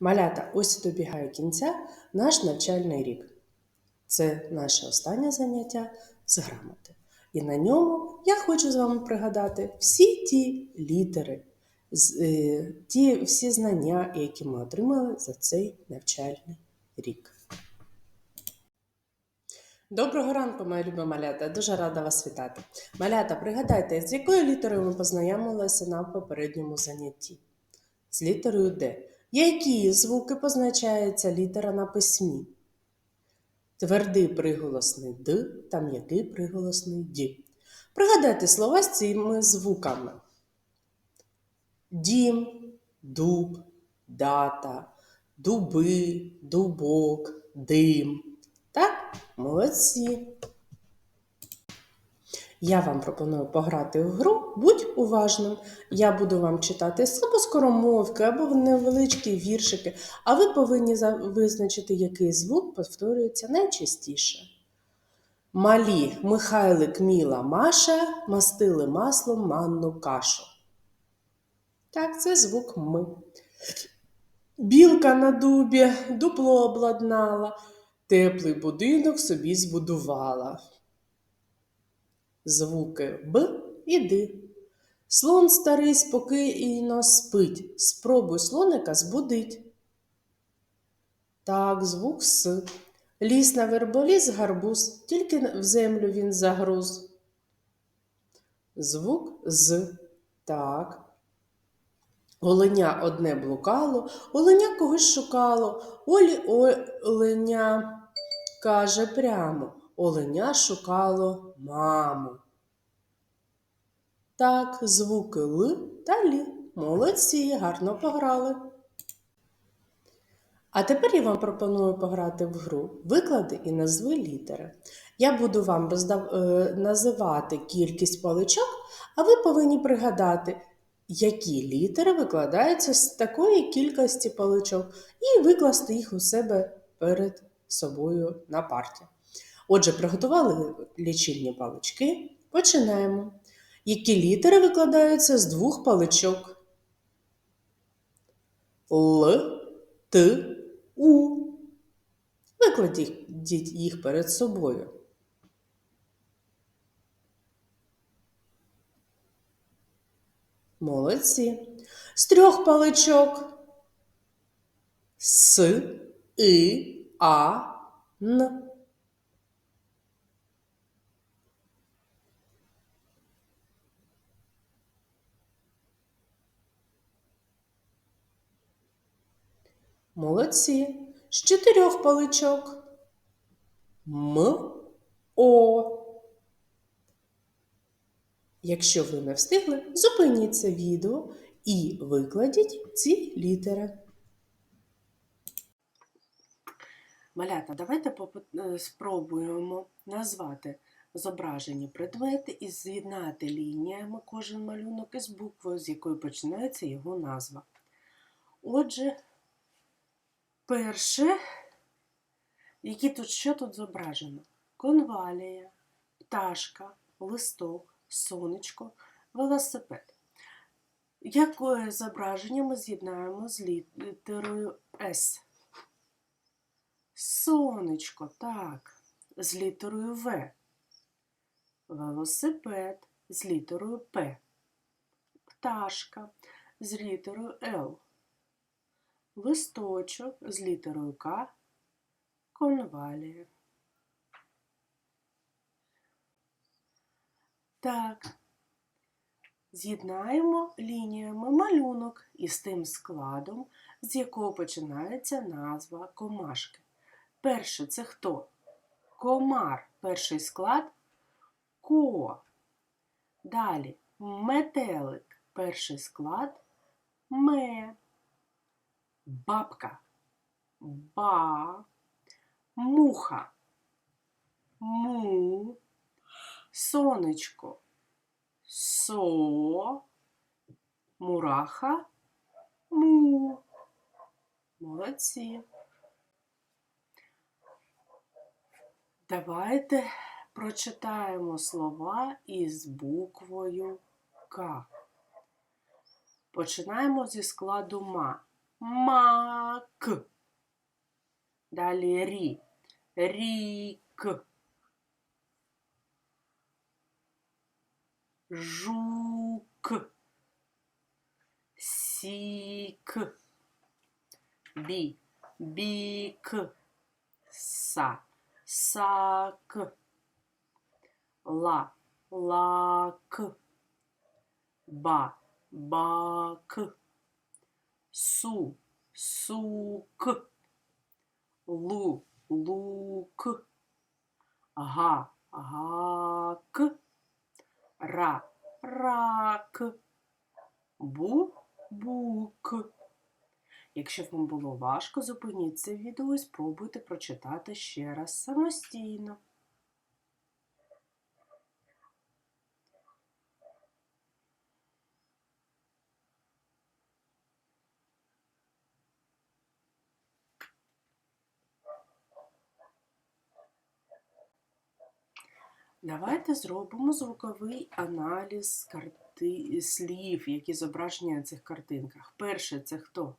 Малята, ось і добігає кінця наш навчальний рік. Це наше останнє заняття з грамоти. І на ньому я хочу з вами пригадати всі ті літери, е, ті всі знання, які ми отримали за цей навчальний рік. Доброго ранку, мої любі малята. Дуже рада вас вітати. Малята, пригадайте, з якою літерою ми познайомилися на попередньому занятті? З літерою Д. Які звуки позначається літера на письмі? Твердий приголосний Д та м'який приголосний Д. Пригадайте слова з цими звуками: дім, дуб, дата, дуби, дубок, дим. Так, молодці. Я вам пропоную пограти в гру Будь уважним. Я буду вам читати або скоромовки, або невеличкі віршики, а ви повинні визначити, який звук повторюється найчастіше. Малі Михайлик, Міла, Маша мастили маслом манну кашу. Так, це звук М. Білка на дубі дупло обладнала, теплий будинок собі збудувала. Звуки Б і Д. Слон старий спокійно спить. Спробуй слоника збудить. Так, звук С. Ліс на верболіс гарбуз, тільки в землю він загруз. Звук З. Так. Оленя одне блукало, оленя когось шукало. Олі оленя каже прямо. Оленя шукало маму. Так, звуки Л та Лі. Молодці, гарно пограли. А тепер я вам пропоную пограти в гру. Виклади і назви літери. Я буду вам роздав... е, називати кількість паличок, а ви повинні пригадати, які літери викладаються з такої кількості паличок, і викласти їх у себе перед собою на парті. Отже, приготували лічильні палички. Починаємо. Які літери викладаються з двох паличок? Л, Т, У. Викладіть їх перед собою. Молодці. З трьох паличок. С, И, А, Н. Молодці. З чотирьох паличок. М, О. Якщо ви не встигли, зупиніть це відео і викладіть ці літери. Малята, давайте е, спробуємо назвати зображені предмети і з'єднати лініями кожен малюнок із буквою, з якої починається його назва. Отже, перше, які тут, що тут зображено? Конвалія, пташка, листок, сонечко, велосипед. Яке зображення ми з'єднаємо з літерою С? Сонечко, так, з літерою В. Велосипед з літерою П. Пташка з літерою Л. Листочок з літерою К. Конвалія. Так. З'єднаємо лініями малюнок із тим складом, з якого починається назва комашки. Перше це хто? Комар. Перший склад ко. Далі метелик. Перший склад ме. Бабка. Ба. Муха. Му. Сонечко. Со. Мураха. Му. Молодці. Давайте прочитаємо слова із буквою К. Починаємо зі складу ма. Мак. Далі рі. Рік. Жук. Сік. Бі. Бік. Са. Сак. Ла. Лак. Ба. Бак. Су. Сук. Лу. Лук. Га. Гак. Ра. Рак. Бу. Бук. Якщо вам було важко, зупиніть це відео і спробуйте прочитати ще раз самостійно. Давайте зробимо звуковий аналіз карти... слів, які зображені на цих картинках. Перше це хто?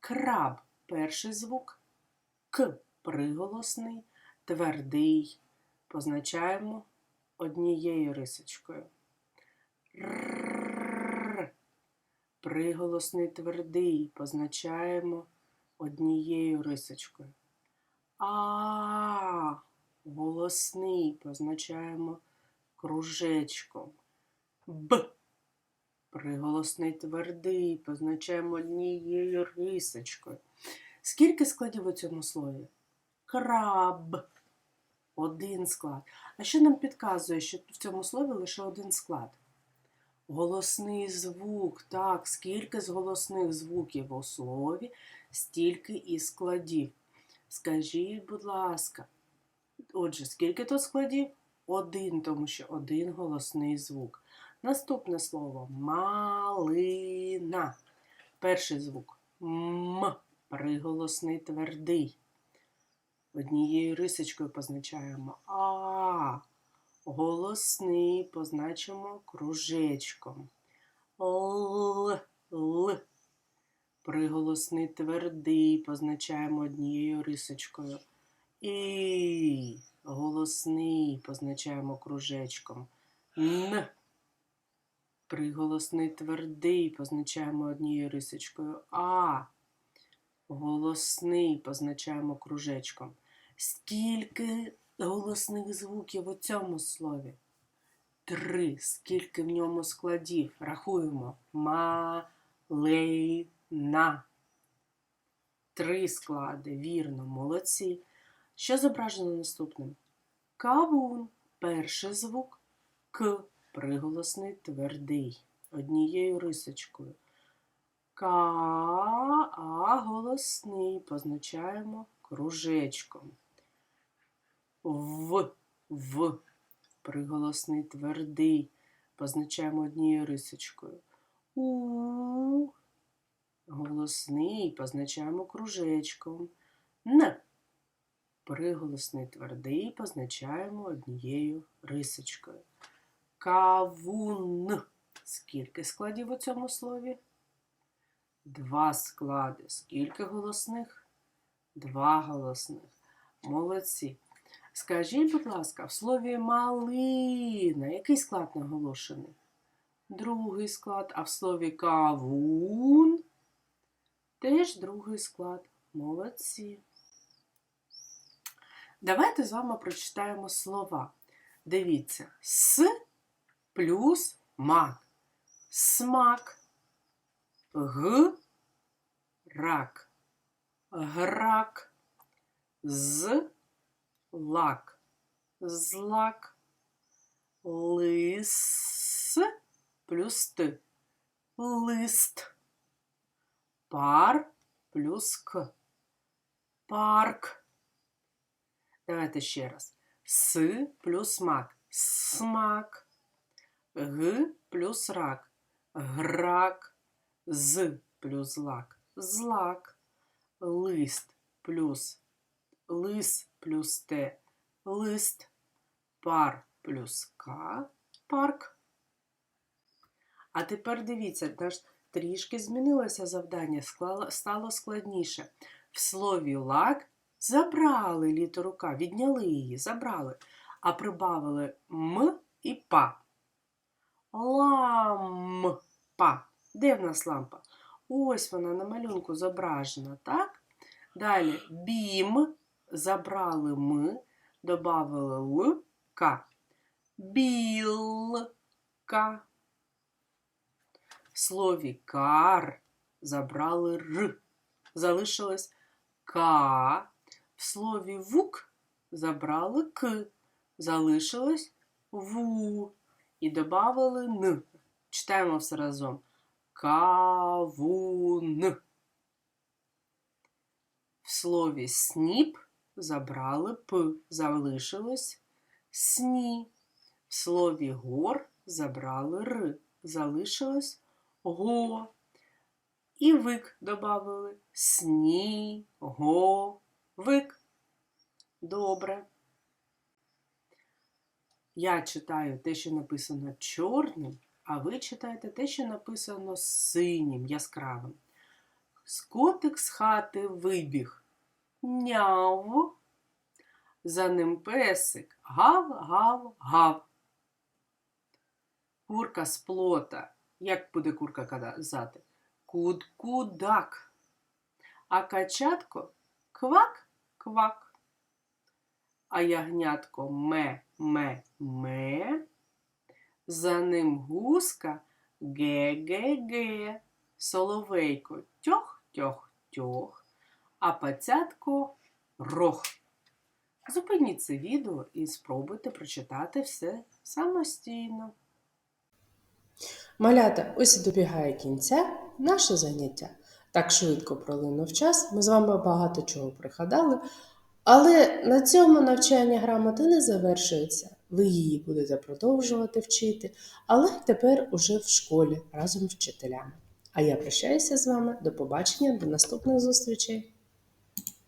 Краб перший звук, К приголосний, твердий. Позначаємо однією рисочкою. Р. Приголосний твердий. Позначаємо однією рисочкою. А. Голосний позначаємо кружечком. Б. Приголосний твердий позначаємо однією рисочкою. Скільки складів у цьому слові? Краб. Один склад. А що нам підказує, що в цьому слові лише один склад? Голосний звук. Так, скільки з голосних звуків у слові, стільки і складів. Скажіть, будь ласка. Отже, скільки тут складів? Один, тому що один голосний звук. Наступне слово малина. Перший звук М. Приголосний твердий. Однією рисочкою позначаємо А. Голосний позначимо кружечком. Л. Л. Приголосний твердий позначаємо однією рисочкою. І голосний позначаємо кружечком. Н. Приголосний твердий позначаємо однією рисочкою. А. Голосний позначаємо кружечком. Скільки голосних звуків у цьому слові? Три. Скільки в ньому складів? Рахуємо. Ма-лей-на. Три склади. Вірно, молодці. Що зображено наступним? Кавун. Перший звук К. Приголосний твердий. Однією рисочкою. Ка, а голосний позначаємо кружечком. В. В. Приголосний твердий. Позначаємо однією рисочкою. У. Голосний позначаємо кружечком. Н. Приголосний твердий позначаємо однією рисочкою. Кавун. Скільки складів у цьому слові? Два склади. Скільки голосних? Два голосних. Молодці. Скажіть, будь ласка, в слові малина який склад наголошений? Другий склад, а в слові кавун теж другий склад. Молодці. Давайте з вами прочитаємо слова. Дивіться, с плюс мак. Смак. Г. Рак. Грак. З. Лак. Злак. Лис плюс т. Лист. Пар плюс к. Парк. Давайте ще раз. С плюс мак. Смак. Г плюс рак. Грак. З плюс лак. Злак. Лист плюс лис плюс Т. Лист. Пар плюс К. Парк. А тепер дивіться, наш трішки змінилося завдання, стало складніше. В слові лак забрали літеру К, відняли її, забрали, а прибавили м і па. Лампа. Де в нас лампа? Ось вона на малюнку зображена, так? Далі бім, забрали ми, додали л, к. Білка. В слові кар забрали р. Залишилось ка. В слові вук забрали к. Залишилось ву. І додали н. Читаємо все разом. Кавун. В слові сніп забрали п. Залишилось сні. В слові гор забрали р. Залишилось го. І вик додали сні, го, вик. Добре. Я читаю те, що написано чорним, а ви читаєте те, що написано синім, яскравим. Скотик з хати вибіг. Няв. За ним песик. Гав, гав, гав. Курка з плота. Як буде курка казати? Куд-кудак. А качатко квак, квак. А ягнятко ме, ме, ме. За ним гуска ге-ге-ге. Соловейко тьох, тьох, тьох. А пацятко рох. Зупиніть це відео і спробуйте прочитати все самостійно. Малята, ось і добігає кінця наше заняття. Так швидко пролинув час, ми з вами багато чого пригадали, але на цьому навчання грамоти не завершується. Ви її будете продовжувати вчити, але тепер уже в школі разом з вчителями. А я прощаюся з вами. До побачення, до наступних зустрічей!